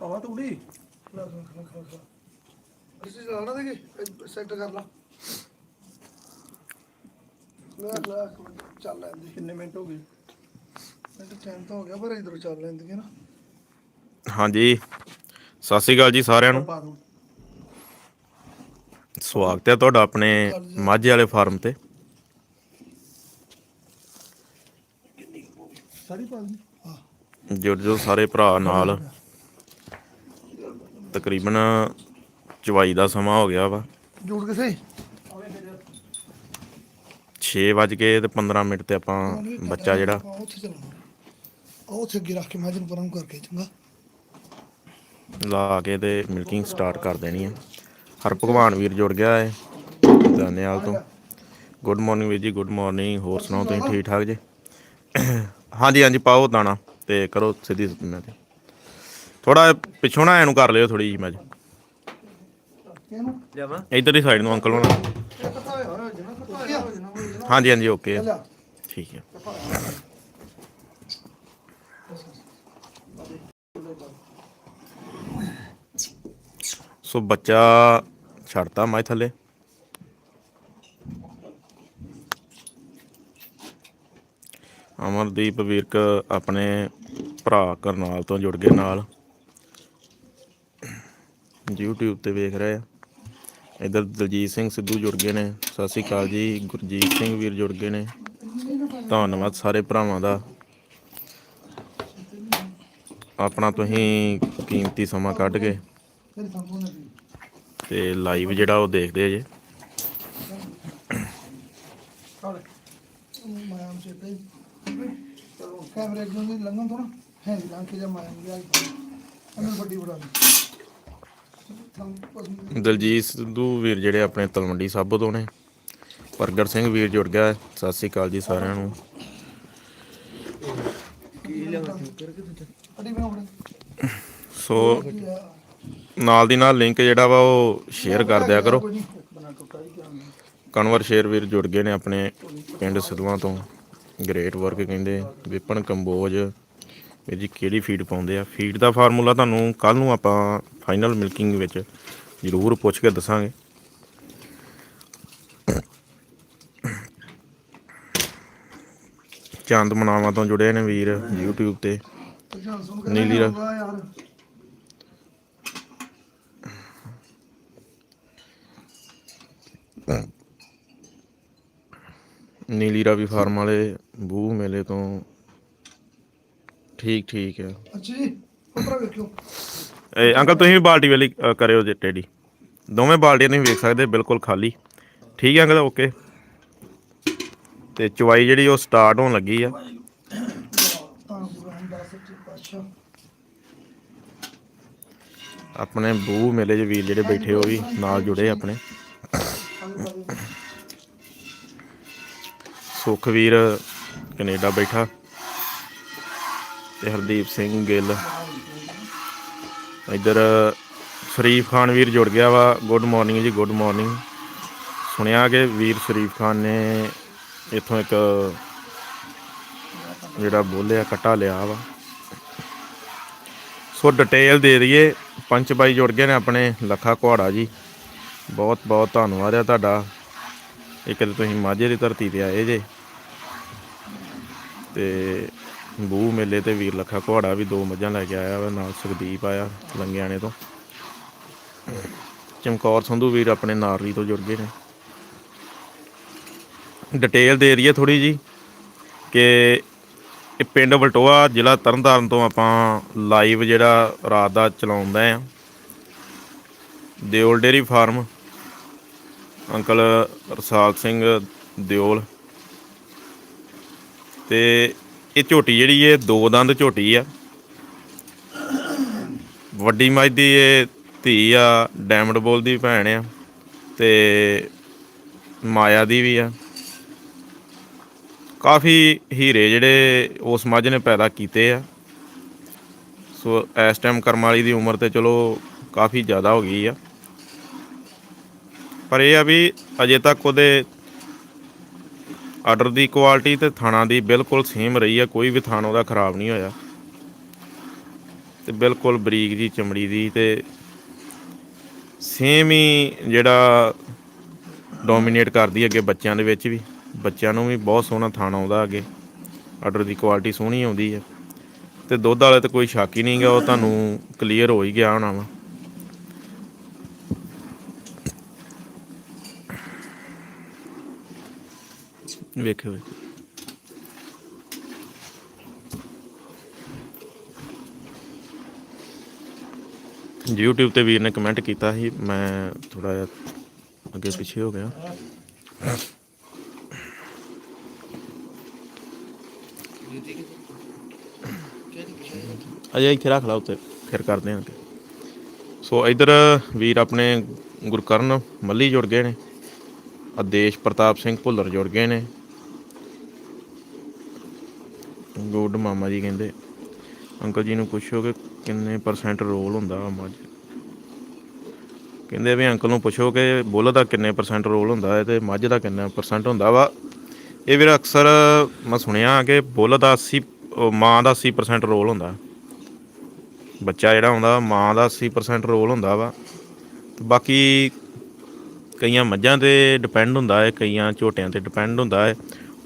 ਪਾਵਾ ਤੂੜੀ। ਲਾ ਲਾ ਲਾ ਲਾ ਲਾ ਅਸੀਂ ਲਾਣਾ ਦੇ ਸੈੱਟ ਕਰ ਲਾ। ਲਾ ਲਾ ਇੱਕ ਮਿੰਟ, ਚੱਲ ਲੈਂਦੇ। ਕਿੰਨੇ ਮਿੰਟ ਹੋ ਗਏ? ਮਿੰਟ ਟਾਈਮ ਤਾਂ ਹੋ ਗਿਆ ਪਰ ਇਧਰੋਂ ਚੱਲ ਲੈਂਦੇ ਨਾ। ਹਾਂਜੀ। ਸਤਿ ਸ਼੍ਰੀ ਅਕਾਲ ਜੀ ਸਾਰਿਆਂ ਨੂੰ। ਪਾ ਦੂੰ ਸਵਾਗਤ ਹੈ ਤੁਹਾਡਾ ਆਪਣੇ ਮਾਝੇ ਵਾਲੇ ਫਾਰਮ ਤੇ। ਸਾਰੀ ਪਾ ਦੂੰ ਜੁੜ ਜੋ ਸਾਰੇ ਭਰਾ ਨਾਲ। ਤਕਰੀਬਨ ਚਵਾਈ ਦਾ ਸਮਾਂ ਹੋ ਗਿਆ ਵਾ। ਜੂੜ ਕਿਸੇ 6 ਵਜ ਕੇ ਤੇ 15 ਮਿੰਟ ਤੇ ਆਪਾਂ ਬੱਚਾ ਜਿਹੜਾ ਆ ਉੱਥੇ ਰੱਖ ਕੇ ਮੈਂ ਜਨ ਪਰਾਂ ਨੂੰ ਕਰਕੇ ਚੰਗਾ। ਲਾ ਕੇ ਤੇ ਮਿਲਕਿੰਗ ਸਟਾਰਟ ਕਰ ਦੇਣੀ ਹੈ ਹਰ ਭਗਵਾਨ ਵੀਰ ਜੁੜ ਗਿਆ ਹੈ ਦਾਨੇਵਾਲ ਤੋਂ। ਗੁੱਡ ਮਾਰਨਿੰਗ ਵੀਰ ਜੀ ਗੁੱਡ ਮਾਰਨਿੰਗ ਹੋਰ ਸੁਣਾਓ ਤੁਸੀਂ ਠੀਕ ਠਾਕ ਜੀ? ਹਾਂਜੀ ਹਾਂਜੀ ਪਾਓ ਦਾਣਾ। ਤੇ ਕਰੋ ਸਿੱਧੀ ਮੈਂ ਤੇ। ਥੋੜਾ ਪਿੱਛੋਂ ਨਾ ਐਨੂੰ ਕਰ ਲਿਓ ਥੋੜੀ ਜੀ ਮੈਂ ਇਹਨੂੰ ਇਧਰ ਦੀ ਸਾਈਡ ਨੂੰ ਅੰਕਲ ਹੋਣਾ। ਹਾਂਜੀ ਹਾਂਜੀ, ਓਕੇ। ਠੀਕ ਹੈ। ਸੋ ਬੱਚਾ ਛੱਡਤਾ ਮੈਂ ਥੱਲੇ। ਅਮਰਦੀਪ ਵੀਰਕ ਆਪਣੇ ਭਰਾ ਕਰਨਾਲ ਤੋਂ ਜੁੜ ਗਏ ਨਾਲ। YouTube ਤੇ ਵੇਖ ਰਹੇ ਆ। ਇਧਰ ਦਲਜੀਤ ਸਿੰਘ ਸਿੱਧੂ ਜੁੜ ਗਏ ਨੇ। ਸਤਿ ਸ਼੍ਰੀ ਅਕਾਲ ਜੀ। ਗੁਰਜੀਤ ਸਿੰਘ ਵੀਰ ਜੁੜ ਗਏ ਨੇ। ਧੰਨਵਾਦ ਸਾਰੇ ਭਰਾਵਾਂ ਦਾ। ਆਪਣਾ ਤੁਸੀਂ ਕੀਮਤੀ ਸਮਾਂ ਕੱਢ ਕੇ ਫਿਰ ਤੇ ਲਾਈਵ ਜਿਹੜਾ ਉਹ ਦੇਖਦੇ ਜੇ ਕਾਲੇ ਮੈਂ ਆਮ ਸੇ ਤੇ ਚਲੋ ਕੈਮਰੇ ਨੂੰ ਨਹੀਂ ਲੰਘਣ ਤੋਂ ਨਾ ਹੈ ਲਾਂ ਕੇ ਜਮਾ ਆਇਆ ਅਨੰ ਵੱਡੀ ਬੜਾ ਦਲਜੀਤ ਸਿੱਧੂ ਵੀਰ ਜਿਹੜੇ ਆਪਣੇ ਤਲਵੰਡੀ ਸਾਬੋ ਤੋਂ ਨੇ। ਪ੍ਰਗਟ ਸਿੰਘ ਵੀਰ ਜੁੜ ਗਿਆ। ਸਤਿ ਸ਼੍ਰੀ ਅਕਾਲ ਜੀ ਸਾਰਿਆਂ ਨੂੰ। ਸੋ ਨਾਲ ਦੀ ਨਾਲ ਲਿੰਕ ਜਿਹੜਾ ਵਾ ਉਹ ਸ਼ੇਅਰ ਕਰ ਦਿਆ ਕਰੋ। ਕਨਵਰ ਸ਼ੇਰ ਵੀਰ ਜੁੜ ਗਏ ਨੇ ਆਪਣੇ ਪਿੰਡ ਸਿੱਧੂਆਂ ਤੋਂ। ਗ੍ਰੇਟ ਵਰਕ ਕਹਿੰਦੇ, ਵਿਪਨ ਕੰਬੋਜ। ਵੀਰ ਜੀ ਕਿਹੜੀ ਫੀਡ ਪਾਉਂਦੇ ਆ? ਫੀਡ ਦਾ ਫਾਰਮੂਲਾ ਤੁਹਾਨੂੰ ਕੱਲ ਨੂੰ ਆਪਾਂ ਫਾਈਨਲ ਮਿਲਕਿੰਗ ਵਿੱਚ ਜ਼ਰੂਰ ਪੁੱਛ ਕੇ ਦੱਸਾਂਗੇ। ਚੰਦ ਮਨਾਵਾ ਤੋਂ ਜੁੜੇ ਨੇ ਵੀਰ YouTube ਤੇ। ਧਿਆਨ ਸੁਣ ਨੀਲੀ ਰ- ਨੀਲੀ ਰਾਵੀ ਫਾਰਮ ਵਾਲੇ ਬੂਹ ਮੇਲੇ ਤੋਂ। ਠੀਕ ਠੀਕ ਹੈ। ਅੱਛਾ ਜੀ ਉਪਰ ਵੇਖਿਓ। ਇਹ ਅੰਕਲ ਤੁਸੀਂ ਵੀ ਬਾਲਟੀ ਵਾਲੀ ਅ, ਕਰਿਓ ਜੇ ਟੇਡੀ ਦੋਵੇਂ ਬਾਲਟੀਆਂ ਤੁਸੀਂ ਵੇਖ ਸਕਦੇ ਬਿਲਕੁਲ ਖਾਲੀ। ਠੀਕ ਹੈ ਅੰਕਲ ਓਕੇ। ਤੇ ਚਵਾਈ ਜਿਹੜੀ ਉਹ ਸਟਾਰਟ ਹੋਣ ਲੱਗੀ ਆ। ਤਾਂ ਪੂਰਾ ਹੁੰਦਾ ਸੱਚੇ ਪਾਤਸ਼ਾਹ ਆਪਣੇ ਬੂਹ ਮੇਲੇ 'ਚ ਵੀਰ ਜਿਹੜੇ ਬੈਠੇ ਉਹ ਵੀ ਨਾਲ ਜੁੜੇ ਆਪਣੇ। ਸੁਖਵੀਰ ਕੈਨੇਡਾ ਬੈਠਾ ਤੇ ਹਰਦੀਪ ਸਿੰਘ ਗਿੱਲ। ਇੱਧਰ ਸ਼ਰੀਫ ਖਾਨ ਵੀਰ ਜੁੜ ਗਿਆ ਵਾ। ਗੁੱਡ ਮਾਰਨਿੰਗ ਜੀ ਗੁੱਡ ਮਾਰਨਿੰਗ ਸੁਣਿਆ ਕਿ ਵੀਰ ਸ਼ਰੀਫ ਖਾਨ ਨੇ ਇਥੋਂ ਇੱਕ ਜਿਹੜਾ ਬੋਲਿਆ, ਕਟਾ ਲਿਆ ਵਾ। ਸੋ ਡਿਟੇਲ ਦੇ ਦਈਏ। ਪੰਚ ਬਾਈ ਜੁੜ ਗਏ ਨੇ ਆਪਣੇ ਲੱਖਾ ਕੁਹਾੜਾ ਜੀ। ਬਹੁਤ ਬਹੁਤ ਧੰਨਵਾਦ ਆ ਤੁਹਾਡਾ। ਇੱਕ ਤੇ ਤੁਸੀਂ ਮਾਝੇ ਦੀ ਧਰਤੀ ਤੇ ਆਏ ਜੇ। ਤੇ ਬੂ ਮੇਲੇ ਤੇ ਵੀਰ ਲੱਖਾ ਕੁਹਾੜਾ ਵੀ ਦੋ ਮੱਝਾਂ ਲੈ ਕੇ ਆਇਆ ਵਾ, ਨਾਲ ਸੁਖਦੀਪ ਆਇਆ ਲੰਗਿਆਣੇ ਤੋਂ। ਚਮਕੌਰ ਸੰਧੂ ਵੀਰ ਆਪਣੇ ਨਾਰਲੀ ਤੋਂ ਜੁੜ ਗਏ ਨੇ। ਡਿਟੇਲ ਦੇ ਰਹੀ ਹੈ ਥੋੜੀ ਜੀ ਕਿ ਇਹ ਪਿੰਡ ਵਲਟੋਆ ਜ਼ਿਲ੍ਹਾ ਤਰਨਤਾਰਨ ਤੋਂ ਆਪਾਂ ਲਾਈਵ ਜਿਹੜਾ ਰਾਤ ਦਾ ਚਲਾਉਂਦਾ ਆ। Deol dairy farm, uncle Rasal Singh Deol. ਤੇ ਇਹ ਝੋਟੀ ਜਿਹੜੀ ਇਹ ਦੋ ਦੰਦ ਝੋਟੀ ਆ। ਵੱਡੀ ਮੱਝ ਦੀ ਇਹ ਧੀ ਆ ਡਾਇਮੰਡ ਬੋਲ ਦੀ ਭੈਣ ਆ ਤੇ ਮਾਇਆ ਦੀ ਵੀ ਆ। ਕਾਫੀ ਹੀਰੇ ਜਿਹੜੇ ਉਸ ਮੱਝ ਨੇ ਪੈਦਾ ਕੀਤੇ ਆ। ਸੋ ਇਸ ਟਾਈਮ ਕਰਮ ਵਾਲੀ ਦੀ ਉਮਰ ਤੇ ਚਲੋ ਕਾਫੀ ਜ਼ਿਆਦਾ ਹੋ ਗਈ ਆ। ਪਰ ਇਹ ਆ ਵੀ ਅਜੇ ਤੱਕ ਉਹਦੇ ਆਰਡਰ ਦੀ ਕੁਆਲਿਟੀ ਤੇ ਥਾਣਾ ਦੀ ਬਿਲਕੁਲ ਸੇਮ ਰਹੀ ਆ, ਕੋਈ ਵੀ ਥਾਣ ਉਹਦਾ ਖਰਾਬ ਨਹੀਂ ਹੋਇਆ। ਤੇ ਬਿਲਕੁਲ ਬਰੀਕ ਜੀ ਚਮੜੀ ਦੀ ਤੇ ਸੇਮ ਹੀ ਜਿਹੜਾ ਡੋਮੀਨੇਟ ਕਰਦੀ ਅੱਗੇ ਬੱਚਿਆਂ ਦੇ ਵਿੱਚ ਵੀ। ਬੱਚਿਆਂ ਨੂੰ ਵੀ ਬਹੁਤ ਸੋਹਣਾ ਥਾਣ ਆਉਂਦਾ ਅੱਗੇ। ਆਰਡਰ ਦੀ ਕੁਆਲਿਟੀ ਸੋਹਣੀ ਆਉਂਦੀ ਹੈ ਤੇ ਦੁੱਧ ਵਾਲੇ ਤੇ ਕੋਈ ਸ਼ੱਕ ਹੀ ਨਹੀਂਗਾ ਉਹ ਤੁਹਾਨੂੰ ਕਲੀਅਰ ਹੋ ਹੀ ਗਿਆ ਹੋਣਾ ਵਾ। ਵੇਖਿਓ ਵੇਖਿਓ। YouTube ਤੇ ਵੀਰ ਨੇ ਕਮੈਂਟ ਕੀਤਾ ਸੀ, ਮੈਂ ਥੋੜਾ ਜਿਹਾ ਅੱਗੇ ਪਿੱਛੇ ਹੋ ਗਿਆ। ਅਜੇ ਇੱਥੇ ਰੱਖ ਲਾ ਉੱਤੇ, ਫਿਰ ਕਰਦੇ ਹਾਂ ਅੱਗੇ। ਸੋ ਇਧਰ ਵੀਰ ਆਪਣੇ ਗੁਰਕਰਨ ਮੱਲੀ ਜੁੜ ਗਏ ਨੇ ਆਦੇਸ਼ ਪ੍ਰਤਾਪ ਸਿੰਘ ਭੁੱਲਰ ਜੁੜ ਗਏ ਨੇ। ਗੁੱਡ ਮਾਮਾ ਜੀ ਕਹਿੰਦੇ। ਅੰਕਲ ਜੀ ਨੂੰ ਪੁੱਛੋ ਕਿ ਕਿੰਨੇ ਪਰਸੈਂਟ ਰੋਲ ਹੁੰਦਾ ਵਾ ਮੱਝ ਕਹਿੰਦੇ ਵੀ ਅੰਕਲ ਨੂੰ ਪੁੱਛੋ ਕਿ ਬੁੱਲ ਦਾ ਕਿੰਨੇ ਪਰਸੈਂਟ ਰੋਲ ਹੁੰਦਾ ਹੈ ਤੇ ਮੱਝ ਦਾ ਕਿੰਨਾ ਪਰਸੈਂਟ ਹੁੰਦਾ ਵਾ। ਇਹ ਵੀਰ ਅਕਸਰ ਮੈਂ ਸੁਣਿਆ ਕਿ ਬੁੱਲ ਦਾ 80 ਮਾਂ ਦਾ 80% ਰੋਲ ਹੁੰਦਾ। ਬੱਚਾ ਜਿਹੜਾ ਹੁੰਦਾ, ਮਾਂ ਦਾ 80% ਰੋਲ ਹੁੰਦਾ ਵਾ। ਬਾਕੀ ਕਈਆਂ ਮੱਝਾਂ ਤੇ ਡਿਪੈਂਡ ਹੁੰਦਾ ਹੈ, ਕਈਆਂ ਝੋਟਿਆਂ ਤੇ ਡਿਪੈਂਡ ਹੁੰਦਾ ਹੈ।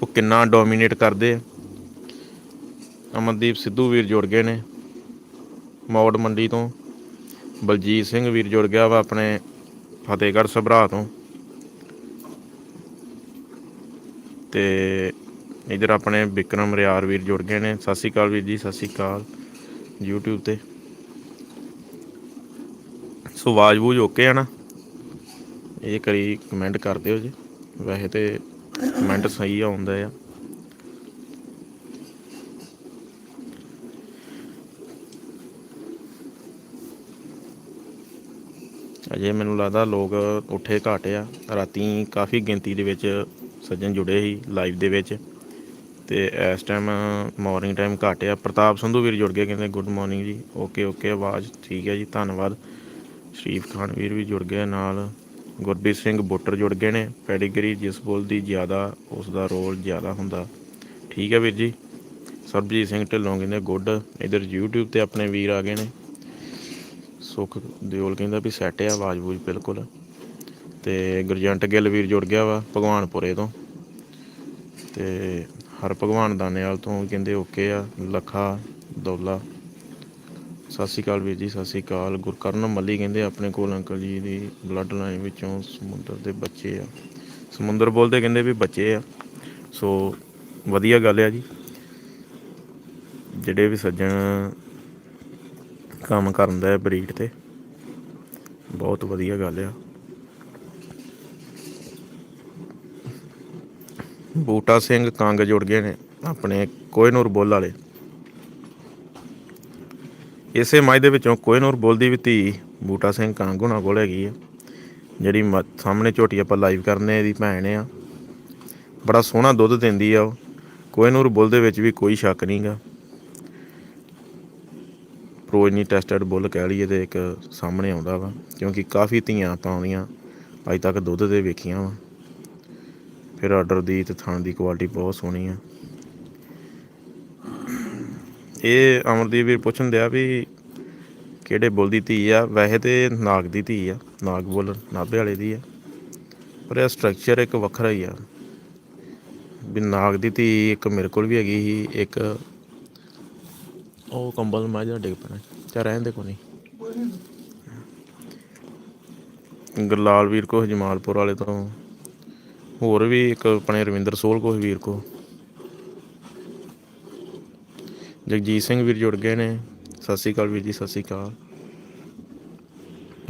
ਉਹ ਕਿੰਨਾ ਡੋਮੀਨੇਟ ਕਰਦੇ ਆ। ਅਮਨਦੀਪ ਸਿੱਧੂ ਵੀਰ ਜੁੜ ਗਏ ਨੇ। ਮੌੜ ਮੰਡੀ ਤੋਂ। ਬਲਜੀਤ ਸਿੰਘ ਵੀਰ ਜੁੜ ਗਿਆ ਵਾ ਆਪਣੇ ਫਤਿਹਗੜ੍ਹ ਸਭਰਾ ਤੋਂ। ਤੇ ਇਧਰ ਆਪਣੇ ਵਿਕਰਮ ਰਿਆਰ ਵੀਰ ਜੁੜ ਗਏ ਨੇ। ਸਤਿ ਸ਼੍ਰੀ ਅਕਾਲ ਵੀਰ ਜੀ, ਸਤਿ ਸ਼੍ਰੀ ਅਕਾਲ YouTube ਤੇ। ਸੋ ਆਵਾਜ਼ ਬੂਝ ਓਕੇ ਆ ਨਾ? ਇਹ ਕਰੀ ਕਮੈਂਟ ਕਰ ਦਿਓ ਜੀ। ਵੈਸੇ ਤੇ ਕਮੈਂਟ ਸਹੀ ਆਉਂਦਾ ਆ। ਅਜੇ ਮੈਨੂੰ ਲੱਗਦਾ ਲੋਕ ਉੱਠੇ ਘੱਟ ਆ। ਰਾਤੀ ਕਾਫੀ ਗਿਣਤੀ ਦੇ ਵਿੱਚ ਸੱਜਣ ਜੁੜੇ ਸੀ ਲਾਈਵ ਦੇ ਵਿੱਚ। ਤੇ ਇਸ ਟਾਈਮ ਮਾਰਨਿੰਗ ਟਾਈਮ ਘੱਟ ਆ। ਪ੍ਰਤਾਪ ਸੰਧੂ ਵੀਰ ਜੁੜ ਗਏ, ਕਹਿੰਦੇ ਗੁੱਡ ਮਾਰਨਿੰਗ ਜੀ। ਓਕੇ ਓਕੇ ਆਵਾਜ਼ ਠੀਕ ਹੈ ਜੀ, ਧੰਨਵਾਦ। ਸ਼ਰੀਫ ਖਾਨ ਵੀਰ ਵੀ ਜੁੜ ਗਏ ਨਾਲ। ਗੁਰਬੀਰ ਸਿੰਘ ਬੁੱਟਰ ਜੁੜ ਗਏ ਨੇ। ਪੈਡੀਗਰੀ ਜਿਸ ਬੋਲ ਦੀ ਜ਼ਿਆਦਾ, ਉਸ ਦਾ ਰੋਲ ਜ਼ਿਆਦਾ ਹੁੰਦਾ। ਠੀਕ ਹੈ ਵੀਰ ਜੀ। ਸਰਬਜੀਤ ਸਿੰਘ ਢਿੱਲੋਂ ਕਹਿੰਦੇ ਗੁੱਡ ਇਧਰ YouTube ਤੇ ਆਪਣੇ ਵੀਰ ਆ ਗਏ ਨੇ। ਸੁਖ ਦਿਓਲ ਕਹਿੰਦਾ ਵੀ ਸੈੱਟ ਆ ਆਵਾਜ਼ ਬੂਜ ਬਿਲਕੁਲ। ਤੇ ਗੁਰਜੰਟ ਗਿੱਲ ਵੀਰ ਜੁੜ ਗਿਆ ਵਾ ਭਗਵਾਨਪੁਰੇ ਤੋਂ। ਤੇ ਹਰ ਭਗਵਾਨ ਦਾਨੇਵਾਲ ਤੋਂ ਕਹਿੰਦੇ ਓਕੇ ਆ, ਲੱਖਾ, ਦੌਲਾ। ਸਤਿ ਸ਼੍ਰੀ ਅਕਾਲ ਵੀਰ ਜੀ, ਸਤਿ ਸ਼੍ਰੀ ਅਕਾਲ। ਗੁਰਕਰਨ ਮੱਲੀ ਕਹਿੰਦੇ ਆਪਣੇ ਕੋਲ ਅੰਕਲ ਜੀ ਦੀ ਬਲੱਡ ਲਾਈਨ ਵਿੱਚੋਂ ਸਮੁੰਦਰ ਦੇ ਬੱਚੇ ਆ। ਸਮੁੰਦਰ ਬੋਲਦੇ ਕਹਿੰਦੇ ਵੀ ਬੱਚੇ ਆ। ਸੋ ਵਧੀਆ ਗੱਲ ਆ ਜੀ। ਜਿਹੜੇ ਵੀ ਸੱਜਣ ਕੰਮ ਕਰਨ ਦਾ ਬਰੀਡ ਤੇ। ਬਹੁਤ ਵਧੀਆ ਗੱਲ ਆ। ਬੂਟਾ ਸਿੰਘ ਕੰਗ ਜੁੜ ਗਏ ਨੇ ਆਪਣੇ ਕੋਇਨੂਰ ਬੁੱਲ ਵਾਲੇ। ਇਸੇ ਮੱਝ ਦੇ ਵਿੱਚੋਂ ਕੋਇਨੂਰ ਬੁੱਲ ਦੀ ਵੀ ਧੀ ਬੂਟਾ ਸਿੰਘ ਕੰਗ ਉਹਨਾਂ ਕੋਲ ਹੈਗੀ ਆ। ਜਿਹੜੀ ਮ- ਸਾਹਮਣੇ ਝੋਟੀ ਆਪਾਂ ਲਾਈਵ ਕਰਨੇ ਇਹਦੀ ਭੈਣ ਆ। ਬੜਾ ਸੋਹਣਾ ਦੁੱਧ ਦਿੰਦੀ ਆ ਉਹ। ਕੋਹਨੂਰ ਬੁੱਲ ਦੇ ਵਿੱਚ ਵੀ ਕੋਈ ਸ਼ੱਕ ਨਹੀਂਗਾ ਪ੍ਰੋਜਨੀ ਟੈਸਟਡ ਬੁੱਲ ਕਹਿ ਲਈਏ ਤੇ ਇੱਕ ਸਾਹਮਣੇ ਆਉਂਦਾ ਵਾ, ਕਿਉਂਕਿ ਕਾਫੀ ਧੀਆਂ ਆਪਾਂ ਆਉਂਦੀਆਂ, ਅੱਜ ਤੱਕ ਦੁੱਧ ਦੇ ਵੇਖੀਆਂ ਵਾ। ਫਿਰ ਆਰਡਰ ਦੀ ਤੇ ਥਣ ਦੀ ਕੁਆਲਿਟੀ ਬਹੁਤ ਸੋਹਣੀ ਆ। ਇਹ ਅਮਰਦੀਪ ਵੀਰ ਪੁੱਛਣ ਦਿਆ ਵੀ ਕਿਹੜੇ ਬੁੱਲ ਦੀ ਧੀ ਆ? ਵੈਸੇ ਤੇ ਨਾਗ ਦੀ ਧੀ ਆ, ਨਾਗ ਬੁੱਲ ਨਾਭੇ ਵਾਲੇ ਦੀ ਆ, ਪਰ ਇਹ ਸਟਰਕਚਰ ਇੱਕ ਵੱਖਰਾ ਹੀ ਆ। ਵੀ ਨਾਗ ਦੀ ਧੀ ਇੱਕ ਮੇਰੇ ਕੋਲ ਵੀ ਹੈਗੀ ਸੀ, ਇੱਕ ਉਹ ਕੰਬਲ ਮੈਂ ਦਾ ਡਿੱਗ ਪੈਣਾ। ਚਾ ਰਹਿਣ ਦੇ ਕੋ ਨਹੀਂ ਕੋਈ ਗੁਰਲਾਲ ਵੀਰ ਕੋ ਜਮਾਲਪੁਰ ਵਾਲੇ ਤੋਂ। ਹੋਰ ਵੀ ਇੱਕ ਆਪਣੇ ਰਵਿੰਦਰ ਸੋਲ ਕੋ ਵੀਰ ਕੋ ਜਗਜੀਤ ਸਿੰਘ ਵੀਰ ਜੁੜ ਗਏ ਨੇ। ਸਤਿ ਸ਼੍ਰੀ ਅਕਾਲ ਵੀਰ ਜੀ ਸਤਿ ਸ਼੍ਰੀ ਅਕਾਲ।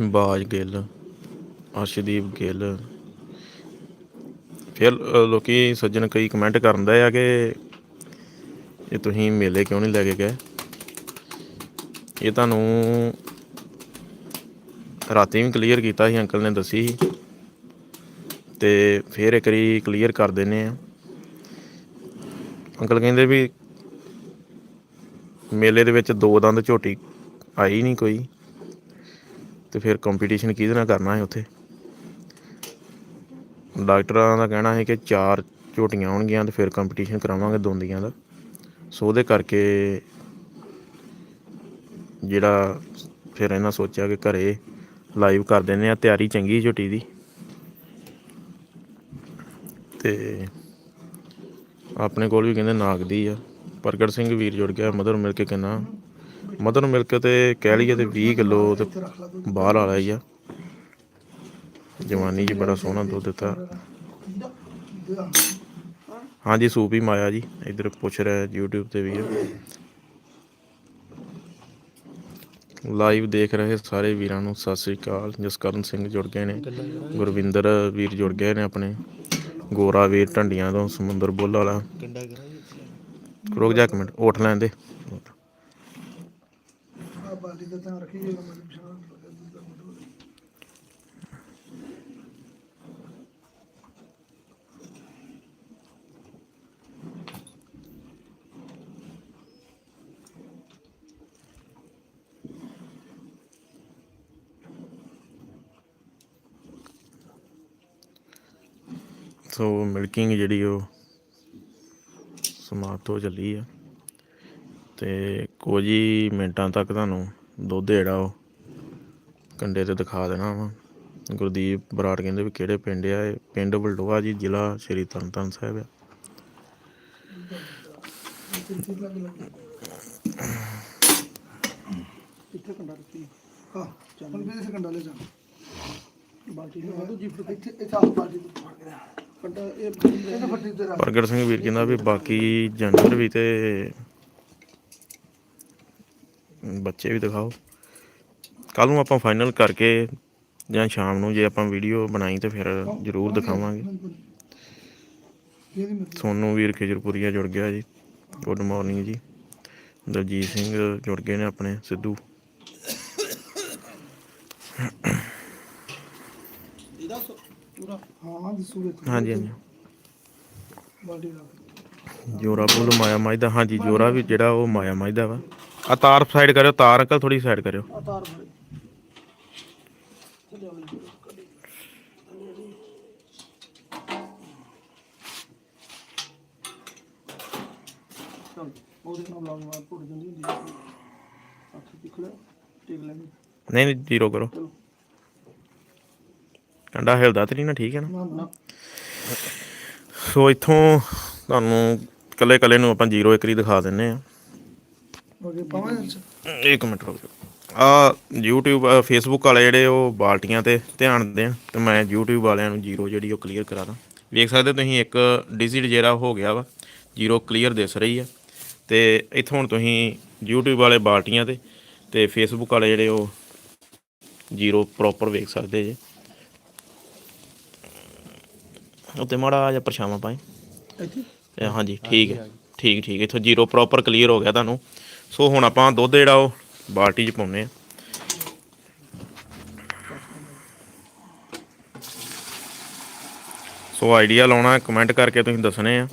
ਬਾਜ ਗਿੱਲ ਅਰਸ਼ਦੀਪ ਗਿੱਲ। ਫਿਰ ਅ, ਲੋਕੀ ਸੱਜਣ ਕਈ ਕਮੈਂਟ ਕਰਨ ਦੇ ਆ ਕਿ ਇਹ ਤੁਸੀਂ ਮੇਲੇ ਕਿਉਂ ਨਹੀਂ ਲੈ ਕੇ ਗਏ? ਇਹ ਤੁਹਾਨੂੰ ਰਾਤੀ ਵੀ ਕਲੀਅਰ ਕੀਤਾ ਸੀ, ਅੰਕਲ ਨੇ ਦੱਸੀ ਸੀ। ਤੇ ਫਿਰ ਇੱਕ ਵਾਰੀ ਕਲੀਅਰ ਕਰ ਦਿੰਨੇ ਆ ਅੰਕਲ ਕਹਿੰਦੇ ਵੀ ਮੇਲੇ ਦੇ ਵਿੱਚ ਦੋ ਦੰਦ ਝੋਟੀ ਆਈ ਨਹੀਂ ਕੋਈ। ਤੇ ਫਿਰ ਕੰਪੀਟੀਸ਼ਨ ਕਿਹਦੇ ਨਾਲ ਕਰਨਾ ਹੈ ਉੱਥੇ? ਡਾਕਟਰਾਂ ਦਾ ਕਹਿਣਾ ਹੈ ਕਿ ਚਾਰ ਝੋਟੀਆਂ ਆਉਣਗੀਆਂ ਤੇ ਫਿਰ ਕੰਪੀਟੀਸ਼ਨ ਕਰਾਵਾਂਗੇ ਦੋਂਦੀਆਂ ਦਾ। ਸੋ ਉਹਦੇ ਕਰਕੇ ਜਿਹੜਾ ਫਿਰ ਇਹਨਾਂ ਸੋਚਿਆ ਕਿ ਘਰੇ ਲਾਈਵ ਕਰ ਦਿੰਦੇ ਆ, ਤਿਆਰੀ ਚੰਗੀ ਝੋਟੀ ਦੀ। ਤੇ ਆਪਣੇ ਕੋਲ ਵੀ ਕਹਿੰਦੇ ਨਾਗ ਦੀ ਆ। ਪ੍ਰਗਟ ਸਿੰਘ ਵੀਰ ਜੁੜ ਗਿਆ ਮਦਰ ਮਿਲ ਕੇ ਕਿੰਨਾ ਮਦਰ ਮਿਲ ਕੇ ਤੇ ਕਹਿ ਲਈਏ ਤੇ 20 ਕਿਲੋ ਤੇ ਇੱਥੇ ਬਾਹਰ ਵਾਲਾ ਹੀ ਆ। ਜਵਾਨੀ ਜੀ ਬੜਾ ਸੋਹਣਾ ਦੁੱਧ ਦਿੱਤਾ। ਹਾਂਜੀ, ਸੂਪ ਹੀ ਮਾਇਆ ਜੀ, ਇਧਰ ਪੁੱਛ ਰਿਹਾ YouTube ਤੇ ਵੀ ਲਾਈਵ ਦੇਖ ਰਹੇ ਸਾਰੇ ਵੀਰਾਂ ਨੂੰ। ਸਤਿ ਸ੍ਰੀ ਅਕਾਲ। ਜਸਕਰਨ ਸਿੰਘ ਜੁੜ ਗਏ ਨੇ। ਗੁਰਵਿੰਦਰ ਵੀਰ ਜੁੜ ਗਏ ਨੇ ਆਪਣੇ। ਗੋਰਾ ਵੀਰ ਢੰਡੀਆਂ ਤੋਂ, ਸਮੁੰਦਰ ਬੁੱਲ ਵਾਲਾ। ਰੁਕ ਜਾ ਇੱਕ ਮਿੰਟ, ਉੱਠ ਲੈਣ ਦੇ। ਬਾਲਟੀ ਦਾ ਧਿਆਨ ਰੱਖੀ ਜੇ ਸੋ ਮਿਲਕਿੰਗ ਜਿਹੜੀ ਉਹ ਸਮਾਪਤ ਹੋ ਚੱਲੀ ਆ। ਤੇ ਕੁਝ ਹੀ ਮਿੰਟਾਂ ਤੱਕ ਤੁਹਾਨੂੰ ਦੁੱਧ ਜਿਹੜਾ ਉਹ ਕੰਡੇ ਤੇ ਦਿਖਾ ਦੇਣਾ ਵਾ। ਗੁਰਦੀਪ ਬਰਾੜ ਕਹਿੰਦੇ ਵੀ ਕਿਹੜੇ ਪਿੰਡ ਆ ਇਹ? ਪਿੰਡ ਬਲਡੋਆ ਜੀ ਜ਼ਿਲ੍ਹਾ ਸ਼੍ਰੀ ਤਰਨਤਾਰਨ ਸਾਹਿਬ ਆ। ਕਿੱਥੇ ਕੰਡਾ ਰੱਖੀ ਹਾਂ ਚੱਲ। ਵੀ ਇਸੇ ਕੰਡਾ ਲੈ ਜਾ ਬਾਲਟੀ ਨੂੰ ਵਾਧੂ ਜੀ ਫਿਰ ਇੱਥੇ ਇੱਥੇ ਆਹ ਬਾਲਟੀ ਤੋਂ ਫੜ ਕੇ ਪ੍ਰਗਟ ਸਿੰਘ ਵੀਰ ਕਹਿੰਦਾ ਵੀ ਬਾਕੀ ਜਾਨਵਰ ਵੀ ਤੇ ਬੱਚੇ ਵੀ ਦਿਖਾਓ। ਕੱਲ ਨੂੰ ਆਪਾਂ ਫਾਈਨਲ ਕਰਕੇ ਜਾਂ ਸ਼ਾਮ ਨੂੰ ਜੇ ਆਪਾਂ ਵੀਡੀਓ ਬਣਾਈ ਤੇ ਫਿਰ ਜ਼ਰੂਰ ਦਿਖਾਵਾਂਗੇ। ਸੋਨੂ ਵੀਰ ਖਿਜਰਪੁਰੀਆ ਜੁੜ ਗਿਆ ਜੀ। ਗੁੱਡ ਮਾਰਨਿੰਗ ਜੀ। ਦਲਜੀਤ ਸਿੰਘ ਜੁੜ ਗਏ ਨੇ ਆਪਣੇ ਸਿੱਧੂ। ਪੂਰਾ ਹਾਂ। ਹਾਂਜੀ ਹਾਂਜੀ। ਜੋਰਾ ਬੋਲ ਮਾਇਆ ਮਾਈਦਾ ਹਾਂਜੀ ਜੋਰਾ ਵੀ ਜਿਹੜਾ ਉਹ ਮਾਇਆ ਮਾਈਦਾ ਵਾ। ਆ ਤਾਰ ਸਾਈਡ ਕਰਿਓ ਤਾਰ ਅੰਕਲ ਥੋੜੀ ਸਾਈਡ ਕਰਿਓ। ਆ ਤਾਰ ਫੜੇ ਚੱਲੇ। ਆਉਣੀ ਚਲ ਉਹਦੇ ਨਾਲ ਲਾਉਣ ਵਾਰ ਟੁੱਟ ਜਾਂਦੀ ਹੁੰਦੀ ਹੈ ਹੱਥ ਪਿਖ ਲੈ ਟੇਕ ਲੈਂਦੇ ਨਹੀਂ ਨਹੀਂ ਜ਼ੀਰੋ ਕਰੋ। ਚਲੋ। ਕੰਡਾ ਹਿਲਦਾ ਤੇ ਨਹੀਂ ਨਾ ਠੀਕ ਹੈ ਨਾ? ਸੋ ਇੱਥੋਂ ਤੁਹਾਨੂੰ ਕੱਲੇ ਕੱਲੇ ਨੂੰ ਆਪਾਂ ਜ਼ੀਰੋ ਇੱਕਰੀ ਦਿਖਾ ਦਿੰਨੇ ਆ। ਇੱਕ ਮਿੰਟ ਰੁਕ ਆ YouTube Facebook ਵਾਲੇ ਜਿਹੜੇ ਉਹ ਬਾਲਟੀਆਂ ਤੇ ਧਿਆਨ ਦੇਣ ਤੇ ਮੈਂ YouTube ਵਾਲਿਆਂ ਨੂੰ ਜ਼ੀਰੋ ਜਿਹੜੀ ਉਹ ਕਲੀਅਰ ਕਰਾ ਦਾਂ। ਵੇਖ ਸਕਦੇ ਤੁਸੀਂ ਇੱਕ ਡਿਜਿਟ ਜਿਹੜਾ ਹੋ ਗਿਆ ਵਾ ਜ਼ੀਰੋ ਕਲੀਅਰ ਦਿਸ ਰਹੀ ਆ। ਤੇ ਇੱਥੋਂ ਹੁਣ ਤੁਸੀਂ YouTube ਵਾਲੇ ਬਾਲਟੀਆਂ ਤੇ ਤੇ Facebook ਵਾਲੇ ਜਿਹੜੇ ਉਹ ਜ਼ੀਰੋ ਪ੍ਰੋਪਰ ਵੇਖ ਸਕਦੇ ਜੇ। ਉੱਤੇ ਮਾੜਾ ਜਿਹਾ ਪਰਛਾਵਾਂ ਪਾਏ ਇੱਥੇ? ਇਹ ਹਾਂਜੀ ਠੀਕ ਹੈ ਠੀਕ ਠੀਕ ਇੱਥੋਂ ਜ਼ੀਰੋ ਪ੍ਰੋਪਰ ਕਲੀਅਰ ਹੋ ਗਿਆ ਤੁਹਾਨੂੰ। ਸੋ ਹੁਣ ਆਪਾਂ ਦੁੱਧ ਜਿਹੜਾ ਉਹ ਬਾਲਟੀ 'ਚ ਪਾਉਨੇ ਆ ਸੋ ਆਈਡੀਆ ਲਾਉਣਾ ਕਮੈਂਟ ਕਰਕੇ ਤੁਸੀਂ ਦੱਸਣੇ ਆ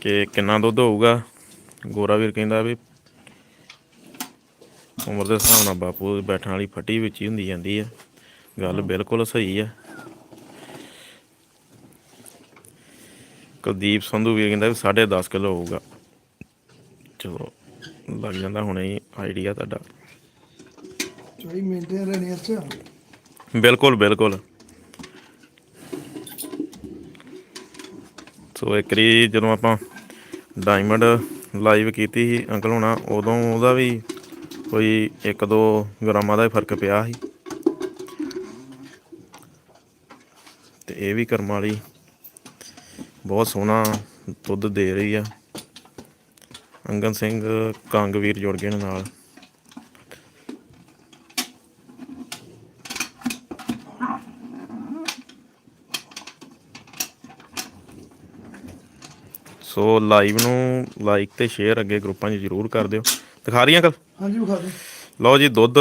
ਕਿ ਕਿੰਨਾ ਦੁੱਧ ਹੋਊਗਾ। ਗੋਰਾ ਵੀਰ ਕਹਿੰਦਾ ਵੀ ਉਮਰ ਦੇ ਹਿਸਾਬ ਨਾਲ ਬਾਪੂ ਬੈਠਣ ਵਾਲੀ ਫੱਟੀ ਵਿੱਚ ਹੀ ਹੁੰਦੀ ਜਾਂਦੀ ਆ ਗੱਲ ਬਿਲਕੁਲ ਸਹੀ ਆ ਕੁਲਦੀਪ ਸੰਧੂ ਵੀਰ ਕਹਿੰਦਾ ਵੀ 10.5 ਕਿਲੋ ਹੋਊਗਾ। ਚਲੋ ਲੱਗ ਜਾਂਦਾ ਹੁਣੇ ਹੀ ਆਈਡੀਆ ਤੁਹਾਡਾ। ਚੋਈ ਮੇਨਟੇਨ ਰਹਿਣੀ ਅੱਛਾ ਬਿਲਕੁਲ ਬਿਲਕੁਲ। ਸੋ ਇੱਕ ਵਾਰੀ ਜਦੋਂ ਆਪਾਂ ਡਾਇਮੰਡ ਲਾਈਵ ਕੀਤੀ ਸੀ ਅੰਕਲ ਹੋਣਾ ਉਦੋਂ ਉਹਦਾ ਵੀ ਕੋਈ 1-2 ਗ੍ਰਾਮਾਂ ਦਾ ਹੀ ਫ਼ਰਕ ਪਿਆ ਸੀ। ਤੇ ਇਹ ਵੀ ਕਰਮ ਵਾਲੀ ਬਹੁਤ ਸੋਹਣਾ ਦੁੱਧ ਦੇ ਰਹੀ ਆ। ਅੰਗਨ ਸਿੰਘ ਕੰਗ ਵੀਰ ਜੁੜ ਗਏ ਨੇ ਨਾਲ। ਸੋ ਲਾਈਵ ਨੂੰ ਲਾਈਕ ਤੇ ਸ਼ੇਅਰ ਅੱਗੇ ਗਰੁੱਪਾਂ 'ਚ ਜ਼ਰੂਰ ਕਰ ਦਿਓ। ਦਿਖਾ ਰਹੀ ਅੰਕਲ? ਹਾਂਜੀ ਵਿਖਾ ਦੇ ਲਓ ਜੀ ਦੁੱਧ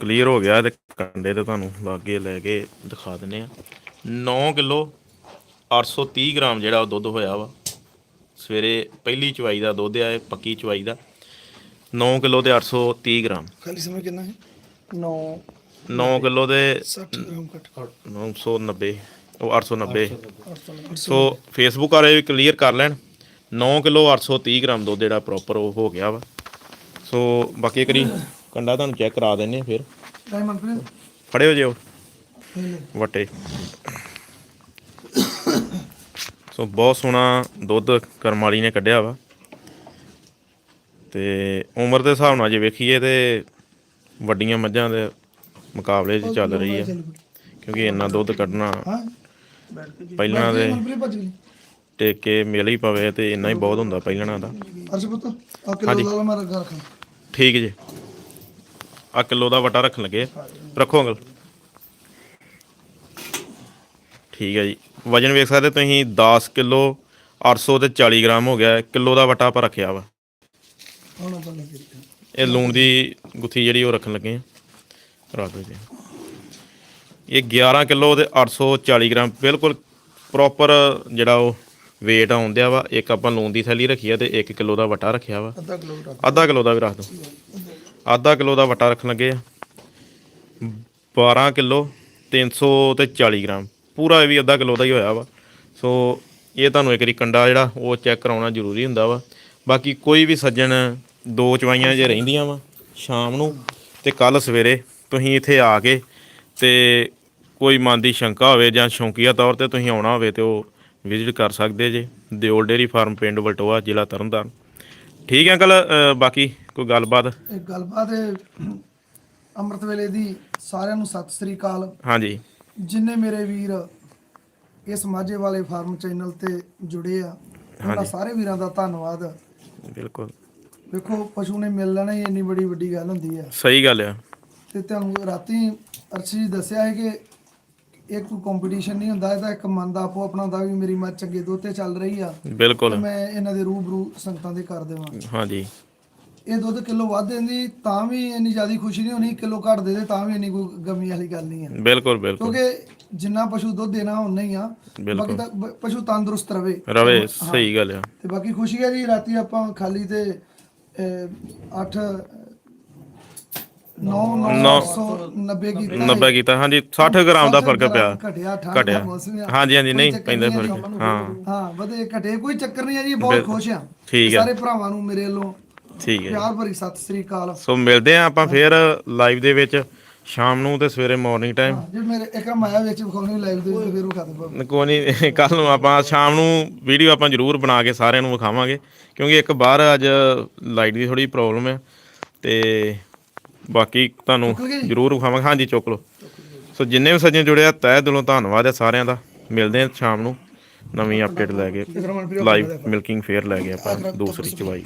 ਕਲੀਅਰ ਹੋ ਗਿਆ ਤੇ ਕੰਡੇ ਤੇ ਤੁਹਾਨੂੰ ਲਾਗੇ ਲੈ ਕੇ ਦਿਖਾ ਦਿੰਨੇ ਆ। 9 ਕਿਲੋ 830 ਗ੍ਰਾਮ ਜਿਹੜਾ ਉਹ ਦੁੱਧ ਹੋਇਆ ਵਾ। ਸਵੇਰੇ ਪਹਿਲੀ ਚਵਾਈ ਦਾ ਦੁੱਧ ਆ ਇਹ ਪੱਕੀ ਚਵਾਈ ਦਾ। 9 ਕਿਲੋ ਤੇ 830 ਗ੍ਰਾਮ। ਖਾਲੀ ਸਮੇਂ ਕਿੰਨਾ ਹੈ? 9 9 ਕਿਲੋ ਦੇ 60 ਗ੍ਰਾਮ ਕੱਟ 990 ਉਹ 890 800 ਸੋ ਫੇਸਬੁੱਕ ਵਾਲੇ ਵੀ ਕਲੀਅਰ ਕਰ ਲੈਣ। 9 ਕਿਲੋ 830 ਗ੍ਰਾਮ ਦੁੱਧ ਜਿਹੜਾ ਪ੍ਰੋਪਰ ਉਹ ਹੋ ਗਿਆ ਵਾ। ਸੋ ਬਾਕੀ ਕਰੀ ਕੰਡਾ ਤੁਹਾਨੂੰ ਚੈੱਕ ਕਰਾ ਦਿੰਨੇ ਫਿਰ। ਫੜਿਓ ਜਿਓ ਵਟੇ। ਸੋ ਬਹੁਤ ਸੋਹਣਾ ਦੁੱਧ ਕਰਮ ਵਾਲੀ ਨੇ ਕੱਢਿਆ ਵਾ। ਤੇ ਉਮਰ ਦੇ ਹਿਸਾਬ ਨਾਲ ਜੇ ਵੇਖੀਏ ਤੇ ਵੱਡੀਆਂ ਮੱਝਾਂ ਦੇ ਮੁਕਾਬਲੇ 'ਚ ਚੱਲ ਰਹੀ ਆ ਕਿਉਂਕਿ ਇੰਨਾ ਦੁੱਧ ਕੱਢਣਾ ਹਾਂ ਪਹਿਲਾਂ ਦੇ ਟੇਕੇ ਮਿਲ ਹੀ ਪਵੇ ਤੇ ਇੰਨਾ ਹੀ ਬਹੁਤ ਹੁੰਦਾ ਪਹਿਲਣਾ ਦਾ। ਅਰਸ਼ ਪੁੱਤ ਆ ਹਾਂਜੀ। ਕਿਲੋ ਦਾ ਮੈਂ ਰੱਖਾ ਰੱਖਾਂ ਠੀਕ ਜੀ। ਆ ਕਿਲੋ ਦਾ ਵਟਾ ਰੱਖਣ ਲੱਗੇ। ਰੱਖੋ ਅੰਕਲ। ਠੀਕ ਹੈ ਜੀ। ਵਜਨ ਵੇਖ ਸਕਦੇ ਤੁਸੀਂ 10 ਕਿਲੋ 800 ਤੇ 40 ਗ੍ਰਾਮ ਹੋ ਗਿਆ। ਕਿਲੋ ਦਾ ਵਟਾ ਆਪਾਂ ਰੱਖਿਆ ਵਾ। ਇਹ ਲੂਣ ਦੀ ਗੁੱਥੀ ਜਿਹੜੀ ਉਹ ਰੱਖਣ ਲੱਗੇ ਆ। ਰੱਖ ਜੀ। ਇਹ 11 ਕਿਲੋ ਤੇ 840 ਗ੍ਰਾਮ ਬਿਲਕੁਲ ਪ੍ਰੋਪਰ ਜਿਹੜਾ ਉਹ weight ਆਉਂਦਿਆ ਵਾ। ਇੱਕ ਆਪਾਂ ਲੂਣ ਦੀ ਥੈਲੀ ਰੱਖੀ ਆ ਤੇ 1 ਕਿਲੋ ਦਾ ਵਟਾ ਰੱਖਿਆ ਵਾ। ਅੱਧਾ ਕਿਲੋ ਰੱਖ ਅੱਧਾ ਕਿਲੋ ਦਾ ਵੀ ਰੱਖ ਦਿਓ। ਅੱਧਾ ਕਿਲੋ ਦਾ ਵਟਾ ਰੱਖਣ ਲੱਗੇ ਆ। 12 ਕਿਲੋ 300 ਤੇ 40 ਗ੍ਰਾਮ। ਪੂਰਾ ਇਹ ਵੀ ਅੱਧਾ ਕਿਲੋ ਦਾ ਹੀ ਹੋਇਆ ਵਾ। ਸੋ ਇਹ ਤੁਹਾਨੂੰ ਇੱਕ ਵਾਰੀ ਕੰਡਾ ਜਿਹੜਾ ਉਹ ਚੈੱਕ ਕਰਾਉਣਾ ਜ਼ਰੂਰੀ ਹੁੰਦਾ ਵਾ। ਬਾਕੀ ਕੋਈ ਵੀ ਸੱਜਣ ਦੋ ਚਵਾਈਆਂ ਜੇ ਰਹਿੰਦੀਆਂ ਵਾ ਸ਼ਾਮ ਨੂੰ ਤੇ ਕੱਲ ਸਵੇਰੇ ਤੁਸੀਂ ਇੱਥੇ ਆ ਕੇ ਤੇ ਕੋਈ ਮਨ ਦੀ ਸ਼ੰਕਾ ਹੋਵੇ ਜਾਂ ਸ਼ੌਂਕੀਆ ਤੌਰ ਤੇ ਤੁਸੀਂ ਆਉਣਾ ਹੋਵੇ ਤੇ ਉਹ ਵਿਜ਼ਿਟ ਕਰ ਸਕਦੇ ਜੇ। ਦਿਓਲ ਡੇਰੀ ਫਾਰਮ ਪਿੰਡ ਵਲਟੋਆ ਜ਼ਿਲ੍ਹਾ ਤਰਨਤਾਰਨ। ਠੀਕ ਹੈ ਅੰਕਲ ਬਾਕੀ ਕੋਈ ਗੱਲਬਾਤ? ਇੱਕ ਗੱਲਬਾਤ ਅੰਮ੍ਰਿਤ ਵੇਲੇ ਦੀ ਸਾਰਿਆਂ ਨੂੰ ਸਤਿ ਸ੍ਰੀ ਅਕਾਲ। ਹਾਂਜੀ। ਜਿੰਨੇ ਮੇਰੇ ਵੀਰ ਇਸ ਮਾਝੇ ਵਾਲੇ ਫਾਰਮ ਚੈਨਲ ਤੇ ਜੁੜੇ ਆ ਉਹਨਾਂ। ਸਾਰੇ ਵੀਰਾਂ ਦਾ ਧੰਨਵਾਦ। ਬਿਲਕੁਲ। ਵੇਖੋ ਪਸ਼ੂ ਨੇ ਮਿਲ ਲੈਣਾ ਹੀ ਇੰਨੀ ਬੜੀ ਵੱਡੀ ਗੱਲ ਹੁੰਦੀ ਆ। ਸਹੀ ਗੱਲ ਆ। ਤੇ ਤੁਹਾਨੂੰ ਰਾਤੀ ਅਰਸ਼ੀ ਦੱਸਿਆ ਹੈ ਕਿ ਇਹ ਕੋਈ ਕੰਪੀਟੀਸ਼ਨ ਨਹੀਂ ਹੁੰਦਾ ਇਹਦਾ ਇੱਕ ਮਨ ਦਾ ਆਪੋ ਆਪਣਾ ਹੁੰਦਾ ਵੀ ਮੇਰੀ ਮੱਝ ਚੰਗੇ ਦੁੱਧ ਤੇ ਚੱਲ ਰਹੀ ਆ। ਬਿਲਕੁਲ। ਮੈਂ ਇਹਨਾਂ ਦੇ ਰੂਬਰੂ ਸੰਗਤਾਂ ਦੇ ਕਰ ਦੇਵਾਂ। ਹਾਂਜੀ। ਇਹ ਦੁੱਧ ਕਿਲੋ ਵੱਧ ਦਿੰਦੀ ਤਾਂ ਵੀ ਇੰਨੀ ਜ਼ਿਆਦਾ ਖੁਸ਼ੀ ਨਹੀਂ ਹੋਣੀ ਕਿਲੋ ਘੱਟ ਦੇ ਦੇ ਤਾਂ ਵੀ ਇੰਨੀ ਕੋਈ ਗਮੀ ਵਾਲੀ ਗੱਲ ਨਹੀਂ ਹੈ। ਬਿਲਕੁਲ ਬਿਲਕੁਲ। ਕਿਉਂਕਿ ਜਿੰਨਾ ਪਸ਼ੂ ਦੁੱਧ ਦੇਣਾ ਉਨਾ ਹੀ ਆ। ਬਾਕੀ ਤਾਂ ਪਸ਼ੂ ਤੰਦਰੁਸਤ ਰਵੇ। ਰਵੇ ਸਹੀ ਗੱਲ ਆ। ਤੇ ਬਾਕੀ ਖੁਸ਼ੀ ਹੈ ਜੀ ਰਾਤੀ ਆਪਾਂ ਖਾਲੀ ਤੇ 8 9 ਨੌ। 990 ਕੀਤਾ 90 ਕੀਤਾ ਹਾਂਜੀ 60 ਗ੍ਰਾਮ ਦਾ ਫ਼ਰਕ ਪਿਆ। ਘਟਿਆ ਆ। ਹਾਂਜੀ ਹਾਂਜੀ ਨਹੀਂ ਪੈਂਦਾ ਫ਼ਰਕ। ਹੈ। ਹਾਂ ਵਧੇ ਘਟੇ ਕੋਈ ਚੱਕਰ ਨਹੀਂ ਹੈ ਜੀ ਬਹੁਤ ਖੁਸ਼ ਆ। ਸਾਰੇ ਭਰਾਵਾਂ ਨੂੰ ਮੇਰੇ ਵੱਲੋਂ ਠੀਕ ਹੈ ਪਿਆਰ ਭਰੀ ਸਤਿ ਸ੍ਰੀ ਅਕਾਲ। ਸੋ ਮਿਲਦੇ ਆ ਆਪਾਂ ਫੇਰ ਲਾਈਵ ਦੇ ਵਿੱਚ ਸ਼ਾਮ ਨੂੰ ਤੇ ਸਵੇਰੇ ਮਾਰਨਿੰਗ ਟਾਈਮ ਜੇ ਮੇਰੇ ਇਕਰਮ ਆਇਆ ਵਿੱਚ ਵਿਖਾਉਣੀ ਲਾਈਵ ਦੇ ਵਿੱਚ ਫਿਰ ਉਹ ਖਾਦੇ ਪਾ ਕੋਈ ਨਹੀਂ ਕੱਲ ਨੂੰ ਆਪਾਂ ਸ਼ਾਮ ਨੂੰ ਵੀਡੀਓ ਆਪਾਂ ਜ਼ਰੂਰ ਬਣਾ ਕੇ ਸਾਰਿਆਂ ਨੂੰ ਵਿਖਾਵਾਂਗੇ। ਕਿਉਂਕਿ ਇੱਕ ਬਾਹਰ ਅੱਜ ਲਾਈਟ ਦੀ ਥੋੜੀ ਪ੍ਰੋਬਲਮ ਹੈ ਤੇ ਬਾਕੀ ਤੁਹਾਨੂੰ? ਜ਼ਰੂਰ ਵਿਖਾਵਾਂਗੇ। ਹਾਂਜੀ ਚੁੱਕ ਲਓ। ਸੋ ਜਿੰਨੇ ਵੀ ਸੱਜਣ ਜੁੜੇ ਆ ਤਹਿ ਦਿਲੋਂ ਧੰਨਵਾਦ ਹੈ ਸਾਰਿਆਂ ਦਾ। ਮਿਲਦੇ ਆ ਸ਼ਾਮ ਨੂੰ ਨਵੀਂ ਅਪਡੇਟ ਲੈ ਕੇ। ਲਾਈਵ ਮਿਲਕਿੰਗ ਫੇਅਰ ਲੈ ਕੇ ਆਪਾਂ ਦੂਸਰੀ ਚਵਾਈ।